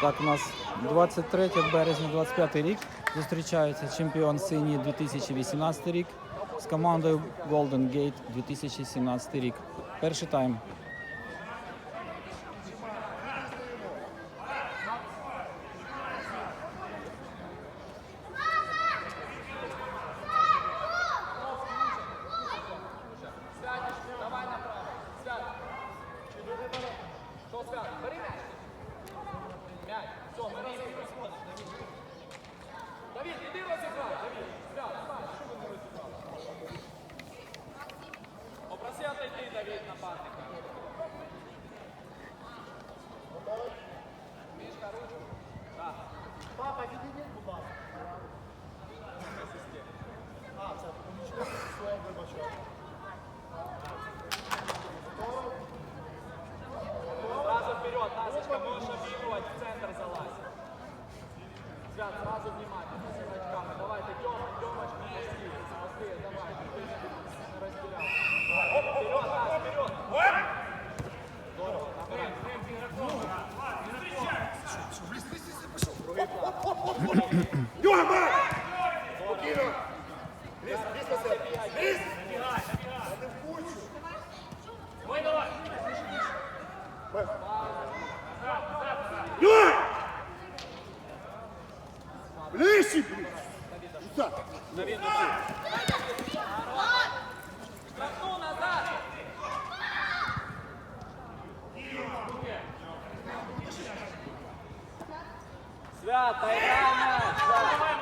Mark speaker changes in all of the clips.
Speaker 1: Так, у нас 23 березня, 25 рік. зустрічається чемпіон синій 2018 рік з командою Golden Gate 2017 рік. Перший тайм.
Speaker 2: Давід, іди розіграй, Давід. Свят, Свят, що ви не розіграли? Попроси отойти, Давід,
Speaker 3: Спокійно! Лізь, лізь на себе! Лізь! А не в кучу! Йой! Ближче, блін! Сюди!
Speaker 2: Давид, Штрафну назад. Свят, поиграй мяч. Свят.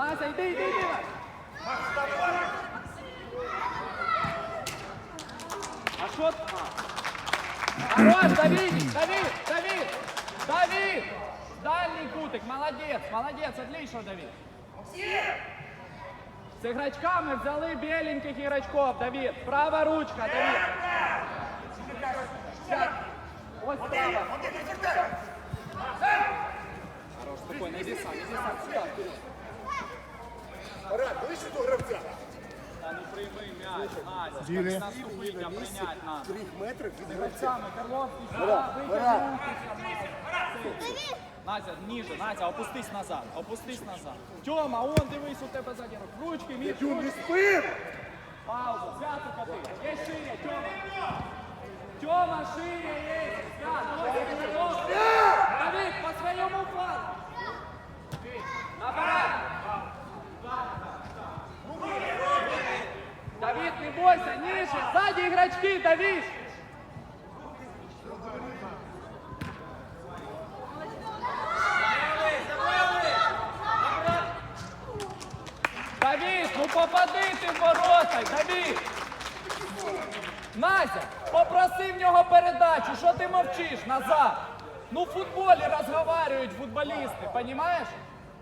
Speaker 2: Настя, иди, иди, иди. А что? Хорош, Давид, Давид, Давид, Давид! Дальний кутик, молодець, молодець, отлично, Давид. З іграчками взяли біленьких іграчков, Давид. Права ручка, Давид. Сядь. Ось права. Хорош, спокойно, иди сам, иди сам, сюда, вперед.
Speaker 3: Марат, ближче до гравця!
Speaker 2: Та ну прийми м'яч, Настя,
Speaker 3: Білі.
Speaker 2: на ступіння прийняти надо.
Speaker 3: Трьох метрів від гравця.
Speaker 2: Саме, Карловський, сюди,
Speaker 3: Марат.
Speaker 2: Настя, ниже, Настя, опустись назад, опустись назад. Тьома, он, дивись, у тебе ззаді рук. Ручки, між
Speaker 3: Тюн, не спин!
Speaker 2: Пауза, свято коти. Є шире, Тьома. Тьома, шире є. Свято. Давид, по своєму флангу. Набирай. Давид, не бойся, ниже. Сзади игрочки, Давид. Давид, ну попади ти в ворота, Давид! Настя, попроси в нього передачу, що ти мовчиш назад? Ну в футболі розговорюють футболісти, понімаєш?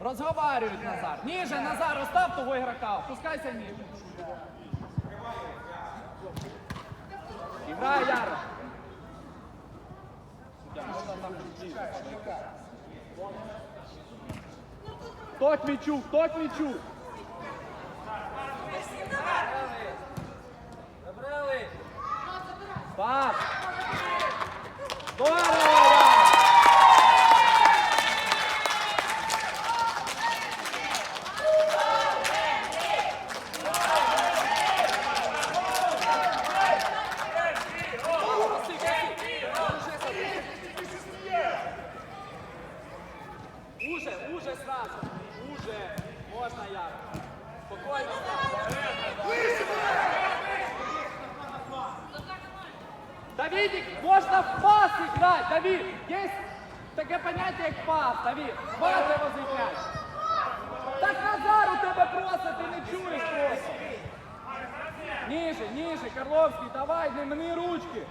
Speaker 2: Розговорюють Назар. Ніже, Назар, остав того ігрока, опускайся ніже. Іграй, Яро! Хто к м'ячу, хто к м'ячу? Пас! Здорово! Уже, уже сразу. Уже. Можно я. Спокойно. Давидик, можно в пас играть, Давид. Есть таке поняття, як пас, Давид. Так Назар у тебе просто, ти не чуєш просто. Ниже, ниже, Карловський, давай, не мені ручки.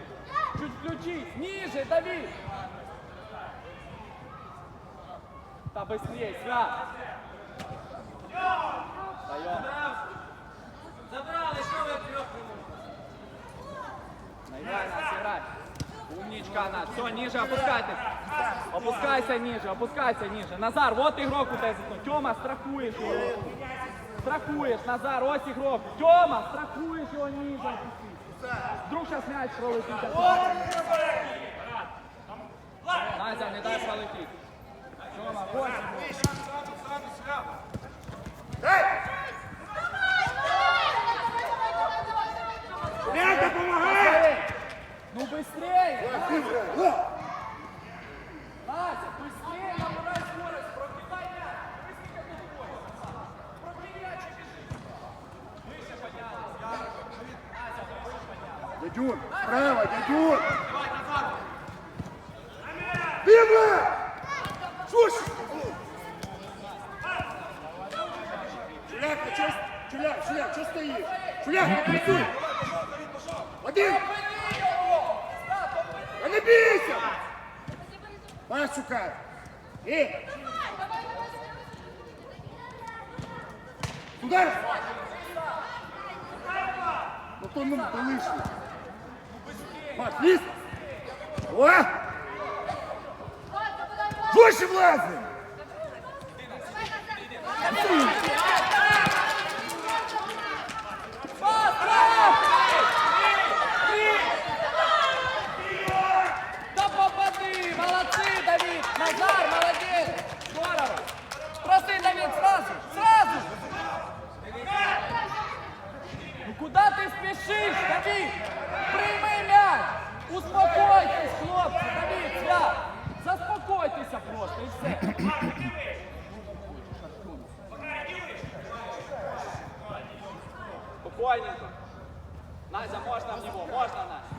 Speaker 2: Чуть включись. Ниже, Давид. Та быстрее, Свят. Даем.
Speaker 4: Забрали, що ви трьох
Speaker 2: Наиграй нас, играй. Умничка она. Все, ниже опускайтесь. Опускайся ниже, опускайся ниже. Назар, вот игрок у тебя здесь. Тёма, страхуешь его. Страхуешь, Назар, ось игрок. Тёма, страхуешь его ниже. опусти. Вдруг зараз м'яч пролетить. Назя, не дай пролетіти. Тьома, ось.
Speaker 3: М'яч допомагай!
Speaker 2: Ну быстрее!
Speaker 3: Дядюн! Право, дядюн! Бегай! Слушай! Чуляк, ты чё, Чуляк, Чуляк, чё стоишь? Чуляк, не танцуй! Один! Да не бейся! Вас шукают! Эй! Лізь! О! Жорстче влазим!
Speaker 2: Да попади! Молодцы, Давид! Назар, молодец! Здорово! Прости, Давид, сразу! Сразу! Ну куда ты спешишь, Давид? Успокойтесь, хлопці! Свят! Заспокойтеся просто і все! Спокойненько. Назя, можно в него, можно, Настя.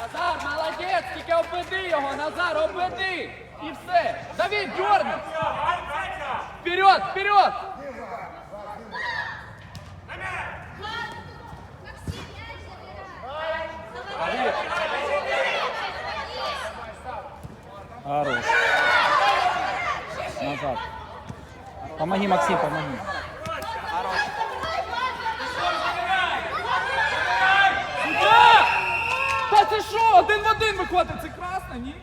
Speaker 2: Назар, молодець, тільки обведи його, Назар, обведи! І все. Давид, дерни! Вперед, вперед! Давид,
Speaker 1: Хорош. Назад. Помоги, Максим, помоги.
Speaker 2: Та це що, один в один виходить, це красно, ні?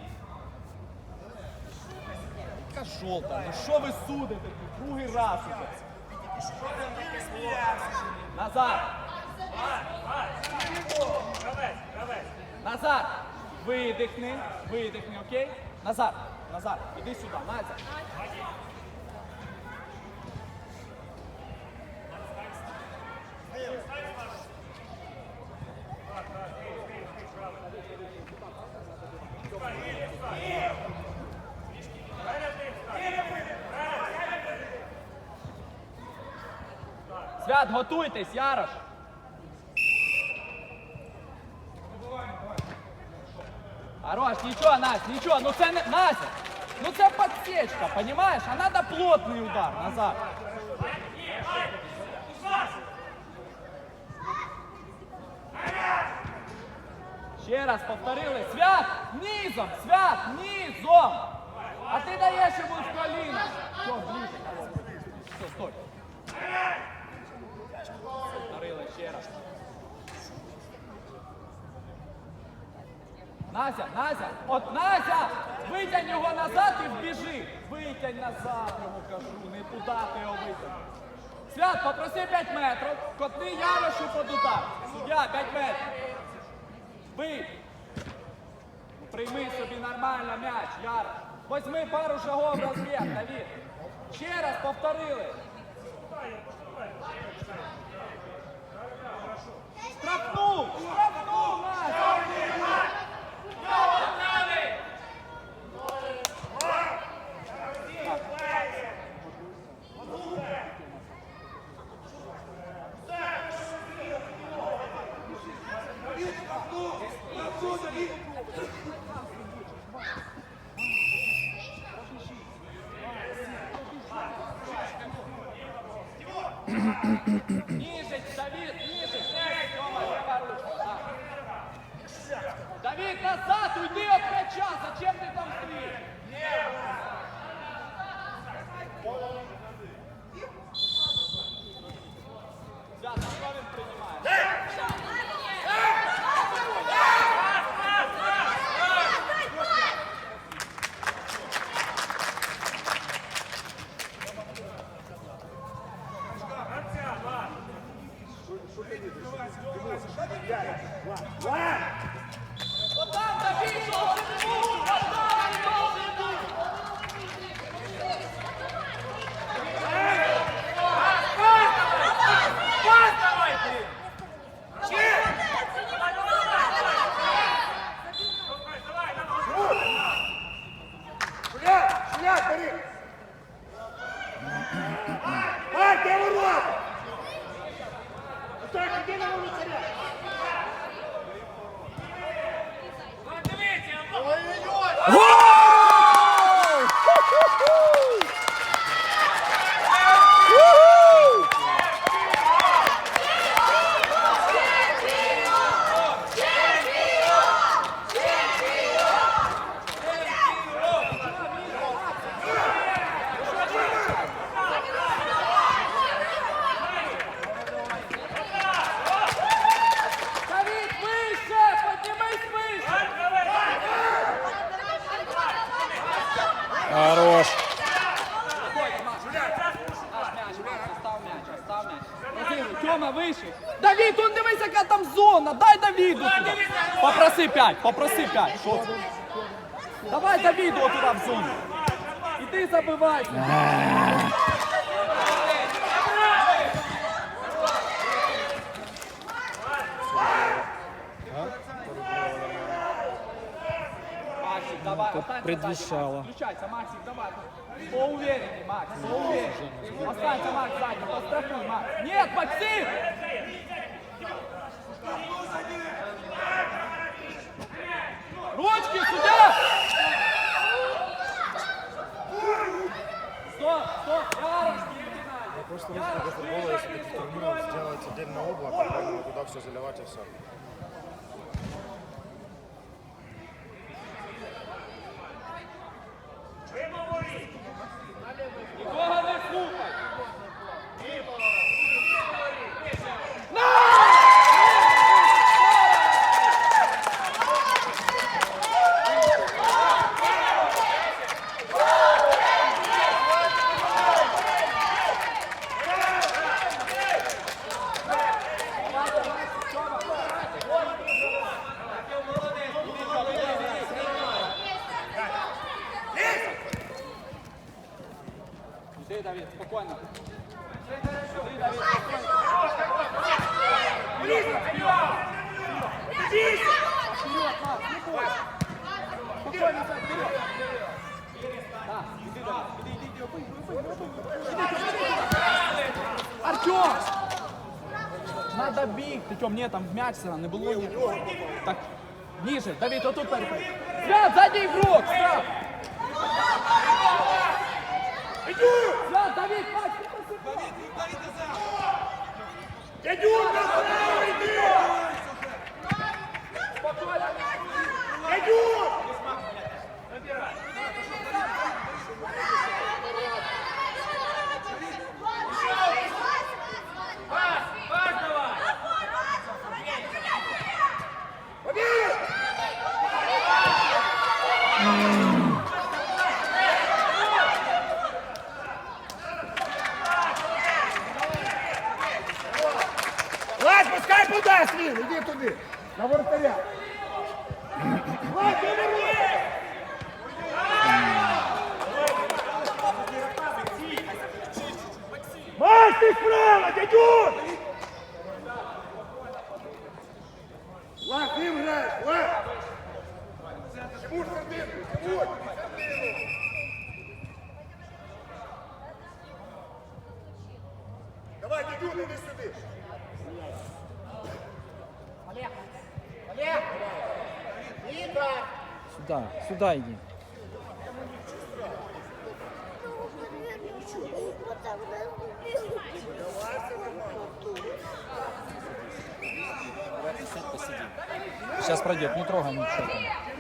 Speaker 2: Яка жовта, ну що ви судите другий раз уже? Назар! Назар! Видихни, видихни, окей? Назар, Назар, іди сюди, Назар. Свят, готуйтесь, Ярош! Хорош, нічого, Настя, нічого, ну це не Настя, ну це подсечка, понимаешь? А надо плотний удар назад. Ще раз повторили. Свят! Низом! Свят! Низом! А ти даєш йому в коліно. Все, ближче. Все, стой. Назя, Назя, от Назя! Витягнь його назад і вбіжи! Витягнь назад, йому кажу, не туди ти його витягнь. Свят, попроси 5 метрів, котни Ярошу под удар. Суддя, 5 метрів. Ну, Прийми собі нормально м'яч, Ярош. Возьми пару шагов розбіг, Давид. Ще раз повторили. Штрафнув! Штрафнув, 嗯嗯
Speaker 3: 嗯
Speaker 2: Отам, Давид, должен Попроси п'ять? Давай Давіду туди в зону. Іди забивай. Максик, давай. останься
Speaker 1: предвещало.
Speaker 2: Включайся, Максик, давай. Поуверенней, Макс, поуверенней. Останься, Макс, сзади, пострахуй, Макс. Нет, Максим!
Speaker 3: Футбола, если таких турниров сделать отдельное облако, куда все заливать и все.
Speaker 2: Нікого не слухай. Іди, Давид, спокійно. Іди, Давид, спокійно. Вперед, Макс, не бойся. Спокійно, Сань, вперед. Так, іди, Давид, іди, іди, іди, опий, опий, опий. Іди, Тьом, іди. Артем! Надо бігти, Тьом, ні, там м'яч все, не було ні. Так, ніже, Давид, отут перепий. Свят, задній ігрок, Свят! Свят, Давид, Макс, ти просипай!
Speaker 3: Дядюк, направо иди!
Speaker 2: Спокійно.
Speaker 3: Дядюк!
Speaker 4: Пас, пас давай!
Speaker 3: Побег! Влад, пускай подасть він, іди туди, на воротаря. Влад, ти ворот! Маш, ти справа, дядюк! Влад, ти граєш, Влад! Тимур, сердинку, Тимур! Давай, дядюк, іди сюди!
Speaker 1: Сюда. Сейчас пройдет, не трогай ничего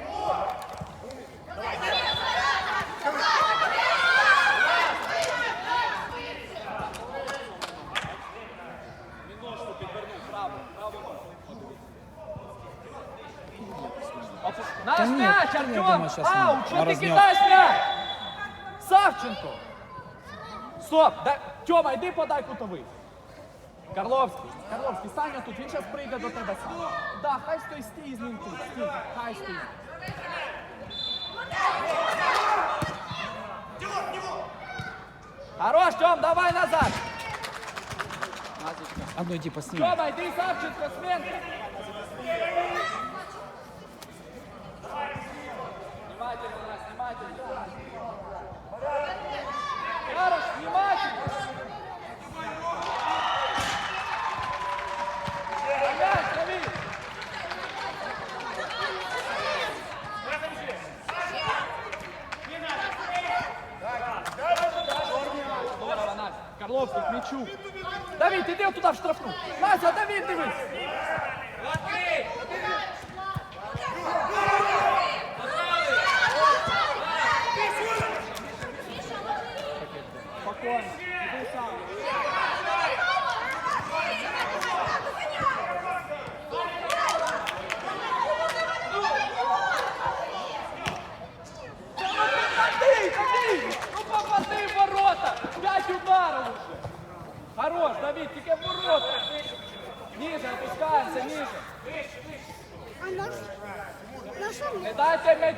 Speaker 2: Наш
Speaker 1: Та ні,
Speaker 2: мяч,
Speaker 1: я
Speaker 2: Артем!
Speaker 1: думаю, щас
Speaker 2: Ау,
Speaker 1: на-
Speaker 2: что
Speaker 1: на
Speaker 2: ты
Speaker 1: разнёс.
Speaker 2: кидаешь мяч? Савченко! Стоп! Да, Тёма, иди подай кутовый. Карловский. Карловський, Саня тут, він зараз прийде до тебе сам. Да, хай стой стій з ним тут. Стій, хай стій. Хорош, Тьом, давай назад. Назічка.
Speaker 1: А ну иди поснимай.
Speaker 2: Тьома, йди, Савченко, сменка.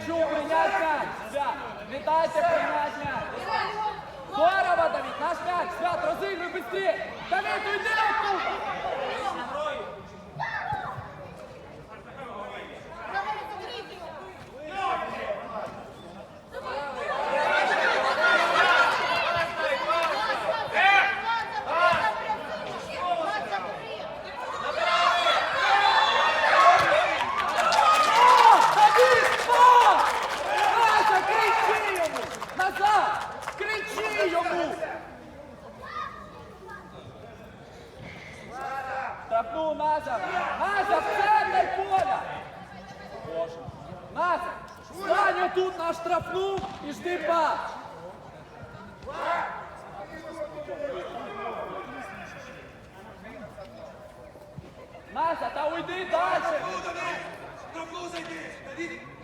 Speaker 2: Дайте принять м'яч! Свят, не дайте прийняти м'яч! Здорово, Давид, наш м'яч! Свят, разыгрывай быстрее! Давид, уйди оттуда! Давид, стоп! Настя, кричи йому! Назад! Кричи йому! Штрафну Назад! Назад, в центр поля! Боже. Назад! Стань тут на штрафну і жди пас! Назад, а уйди дальше!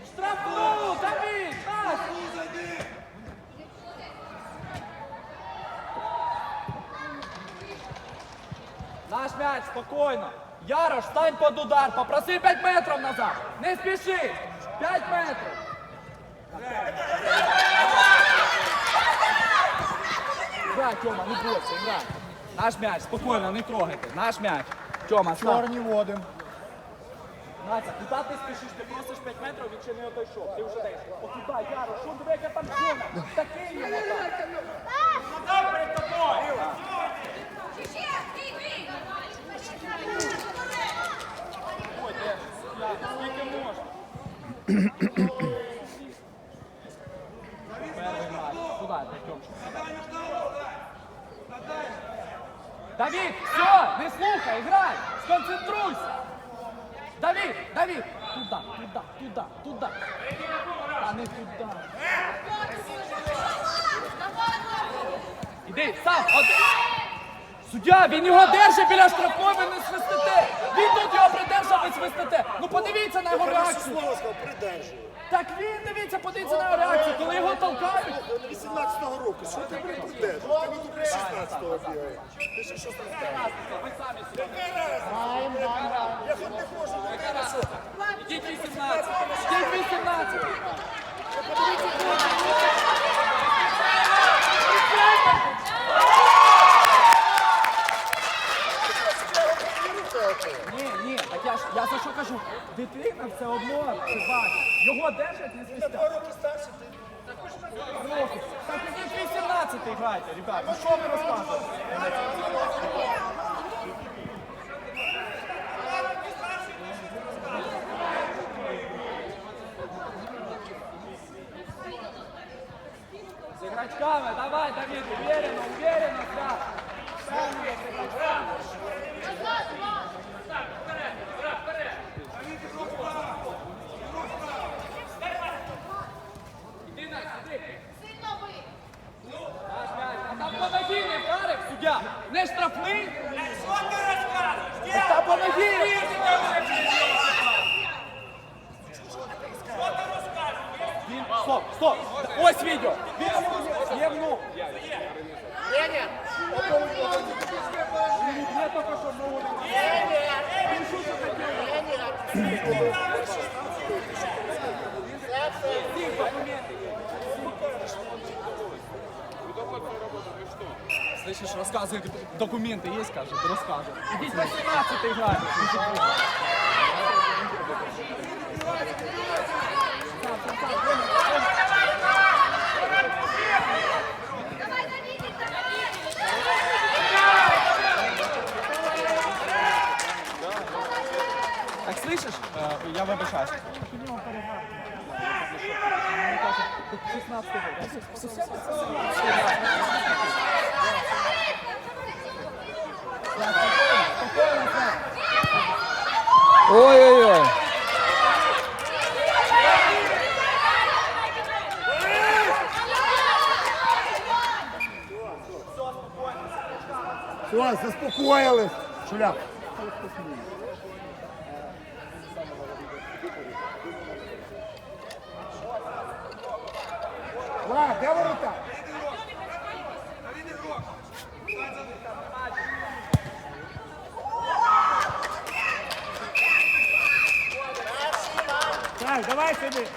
Speaker 2: Штрафну, Давид! Настя! Наш м'яч, спокійно. Ярош, стань під удар, попроси 5 метрів назад. Не спіши. 5 метрів. Грай, Тьома, не бойся, грай. Наш м'яч, спокійно, не трогайте. Наш м'яч. Тьома, став.
Speaker 3: Чорні водим.
Speaker 2: Настя, куди ти спішиш? Ти просиш 5 метрів, він ще не отойшов. Ти вже десь. Отуда, Ярош, що диви, яка там зона. Такий там.
Speaker 4: Там перед тобою!
Speaker 2: Ой, де? Я, скільки можна? Перший матч. Куди, Артемчик? Давид, все, не слухай, грай, сконцентруйся. Давид, Давид, туда, туда, туда, туда. А не туда. Іди, сам, один. Суддя, він його держить біля штрафної, ви не свистите. Він тут його придержав, ви свистите. Ну подивіться на його реакцію.
Speaker 3: Слово сказав, придержує.
Speaker 2: Так він дивіться, подивіться на його реакцію, коли його толкають.
Speaker 3: 18-го року, що ти блин придержуєш? Ти тут 16-го бігає. Ти ще що там
Speaker 2: Ви самі собі.
Speaker 3: Я хоч не можу, ну яка що?
Speaker 2: Ідіть 18. Ідіть 18. Ні, ні, так я за що кажу? Дитина все одно це бачить. Його держать не
Speaker 3: Два
Speaker 2: свистять.
Speaker 3: роки старше ти.
Speaker 2: Трохи. Так ідіть 18 грайте, ребят. Ну що ви розказуєте? С игрочками, давай, Давид, уверенно, уверенно, да. Иди, Настя, иди. Наш м'яч. А там по ногі не вдарив, суддя. Не штрафний.
Speaker 4: Що ти розказуєш? Де?
Speaker 2: Та по ногі. Він, стоп, стоп. Ось відео. Він євнув.
Speaker 3: Леня,
Speaker 2: Я только что ногу не Всіх документи є. Слышишь, рассказывай, документы есть, скажет, рассказывай. Идите на 17 играть. Так слышишь? Э, я вибачаюсь. 16.
Speaker 1: Ой-ой-ой.
Speaker 3: Все, заспокоїлись. Шуляк. Де ворота? Давай сюди.